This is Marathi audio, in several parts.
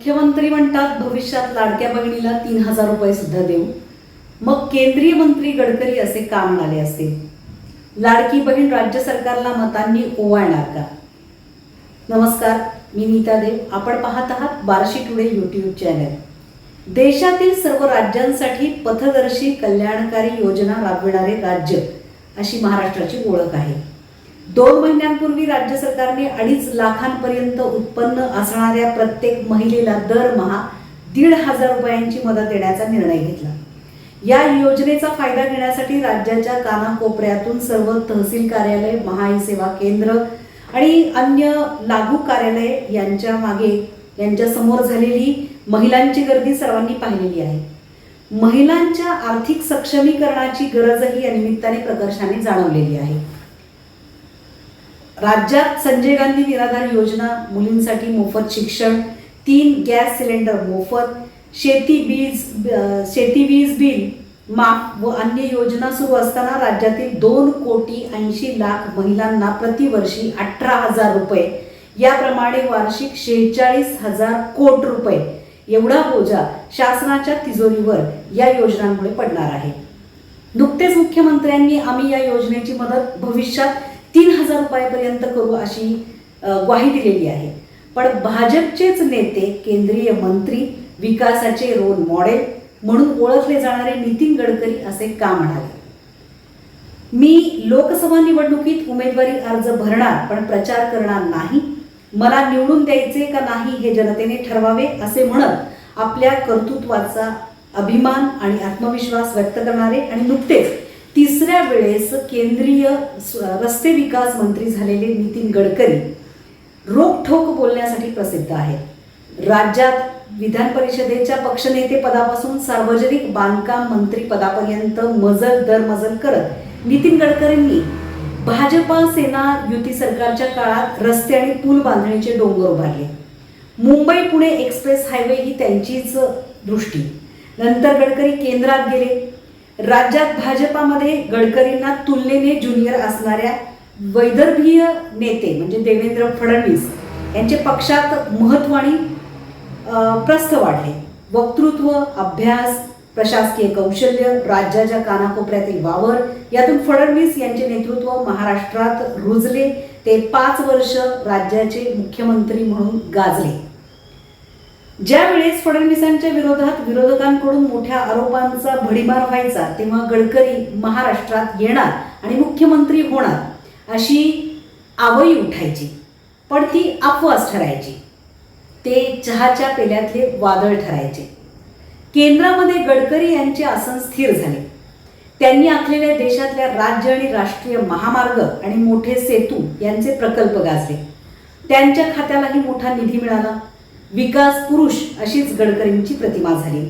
मुख्यमंत्री म्हणतात भविष्यात लाडक्या बहिणीला तीन हजार रुपये सुद्धा देऊ. मग केंद्रीय मंत्री गडकरी असे का म्हणाले असते लाडकी बहीण राज्य सरकारला मतांनी ओवाळणार का? नमस्कार मी नीता देव. आपण पाहत आहात बार्शी टुडे यूट्यूब चॅनल देशातील सर्व राज्यांसाठी पथदर्शी कल्याणकारी योजना राबविणारे राज्य अशी महाराष्ट्राची ओळख आहे. दोन महिन्यांपूर्वी राज्य सरकारने अडीच लाखांपर्यंत उत्पन्न असणाऱ्या प्रत्येक महिलेला दरमहा दीड हजार रुपयांची मदत देण्याचा निर्णय घेतला. या योजनेचा फायदा घेण्यासाठी राज्याच्या कानाकोपऱ्यातून सर्व तहसील कार्यालय महाई सेवा केंद्र आणि अन्य लागू कार्यालय यांच्या मागे यांच्या समोर झालेली महिलांची गर्दी सर्वांनी पाहिलेली आहे. महिलांच्या आर्थिक सक्षमीकरणाची गरजही या निमित्ताने प्रकर्षाने जाणवलेली आहे. राज्यात संजय गांधी निराधार योजना मुलींसाठी मोफत शिक्षण तीन गॅस सिलेंडर मोफत शेती बीज शेती वीज बिल माफ व अन्य योजना सुरू असताना राज्यातील दोन कोटी ऐंशी लाख महिलांना प्रतिवर्षी अठरा हजार रुपये याप्रमाणे वार्षिक शेहेचाळीस हजार कोट रुपये एवढा बोजा शासनाच्या तिजोरीवर या योजनांमुळे पडणार आहे. नुकतेच मुख्यमंत्र्यांनी आम्ही या योजनेची मदत भविष्यात तीन हजार रुपयापर्यंत करू अशी ग्वाही दिलेली आहे. पण भाजपचेच नेते केंद्रीय मंत्री विकासाचे रोल मॉडेल म्हणून ओळखले जाणारे नितीन गडकरी असे का म्हणाले? मी लोकसभा निवडणुकीत उमेदवारी अर्ज भरणार पण प्रचार करणार नाही. मला निवडून द्यायचे का नाही हे जनतेने ठरवावे असे म्हणत आपल्या कर्तृत्वाचा अभिमान आणि आत्मविश्वास व्यक्त करणारे आणि नुकतेच तिसऱ्या वेळेस केंद्रीय रस्ते विकास मंत्री झालेले नितीन गडकरी रोखठोक बोलण्यासाठी प्रसिद्ध आहेत. राज्यात विधान परिषदेच्या पक्षनेते पदापासून सार्वजनिक बांधकाम मंत्री पदापर्यंत मजल दर मजल करत नितीन गडकरींनी भाजपा सेना युती सरकारच्या काळात रस्ते आणि पूल बांधणीचे डोंगर उभारले. मुंबई पुणे एक्सप्रेस हायवे ही त्यांचीच दृष्टी. नंतर गडकरी केंद्रात गेले. राज्यात भाजपामध्ये गडकरींना तुलनेने ज्युनियर असणाऱ्या वैदर्भीय नेते म्हणजे देवेंद्र फडणवीस यांचे पक्षात महत्त्व आणि प्रस्थ वाढले. वक्तृत्व अभ्यास प्रशासकीय कौशल्य राज्याच्या कानाकोपऱ्यातील वावर यातून फडणवीस यांचे नेतृत्व महाराष्ट्रात रुजले. ते पाच वर्ष राज्याचे मुख्यमंत्री म्हणून गाजले. ज्या वेळेस फडणवीसांच्या विरोधात विरोधकांकडून मोठ्या आरोपांचा भडीमार व्हायचा तेव्हा गडकरी महाराष्ट्रात येणार आणि मुख्यमंत्री होणार अशी आवई उठायची. पण ती अपवास ठरायची. ते चहाच्या पेल्यातले वादळ ठरायचे. केंद्रामध्ये गडकरी यांचे आसन स्थिर झाले. त्यांनी आखलेल्या देशातल्या राज्य आणि राष्ट्रीय महामार्ग आणि मोठे सेतू यांचे प्रकल्प गाजले. त्यांच्या खात्यालाही मोठा निधी मिळाला. विकास पुरुष अशीच गडकरींची प्रतिमा झाली.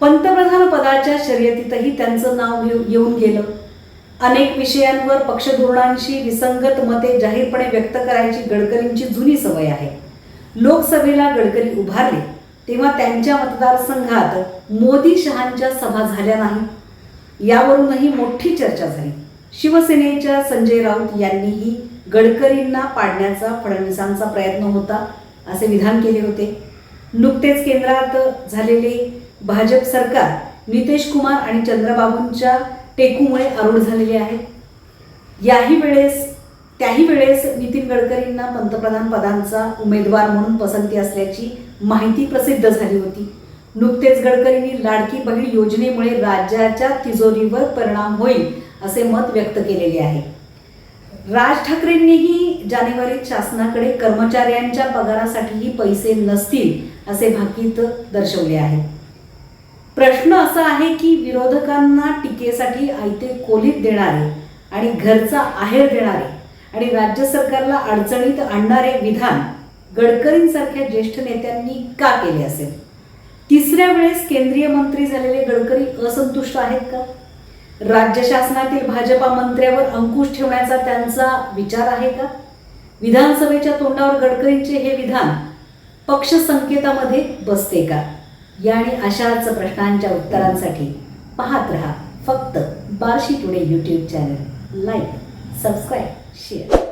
पंतप्रधान पदाच्या शर्यतीतही त्यांचं नाव येऊन गेलं. अनेक विषयांवर पक्षधोरणांशी विसंगत मते जाहीरपणे व्यक्त करायची गडकरींची जुनी सवय आहे. लोकसभेला गडकरी उभारले तेव्हा त्यांच्या मतदारसंघात मोदी शहांच्या सभा झाल्या नाही. यावरूनही मोठी चर्चा झाली. शिवसेनेच्या संजय राऊत यांनीही गडकरींना पाडण्याचा फडणवीसांचा प्रयत्न होता. असे विधान केले होते. नुकतेच केंद्रात झालेले भाजप सरकार नितेश कुमार आणि चंद्रबाबूंच्या टेकूमुळे आरूढ झालेले आहे. याही वेळेस त्याही वेळेस नितीन गडकरींना पंतप्रधान पदांचा उमेदवार म्हणून पसंती असल्याची माहिती प्रसिद्ध झाली होती. नुकतेच गडकरींनी लाडकी बहीण योजनेमुळे राज्याच्या तिजोरीवर परिणाम होईल असे मत व्यक्त केलेले आहे. राज ठाकरेंनीही जानेवारीत शासनाकडे कर्मचाऱ्यांच्या पगारासाठीही पैसे नसतील असे भाकीत दर्शवले आहे. प्रश्न असा आहे की विरोधकांना टीकेसाठी आयते कोलीत देणारे आणि घरचा आहेर देणारे आणि राज्य सरकारला अडचणीत आणणारे विधान गडकरींसारख्या ज्येष्ठ नेत्यांनी का केले असेल? तिसऱ्या वेळेस केंद्रीय मंत्री झालेले गडकरी असंतुष्ट आहेत का? राज्य शासनातील भाजपा मंत्र्यावर अंकुश ठेवण्याचा त्यांचा विचार आहे का? विधानसभेच्या तोंडावर गडकरींचे हे विधान पक्ष संकेतामध्ये बसते का? या आणि अशाच प्रश्नांच्या उत्तरांसाठी पाहत रहा फक्त Barshi today YouTube channel like subscribe share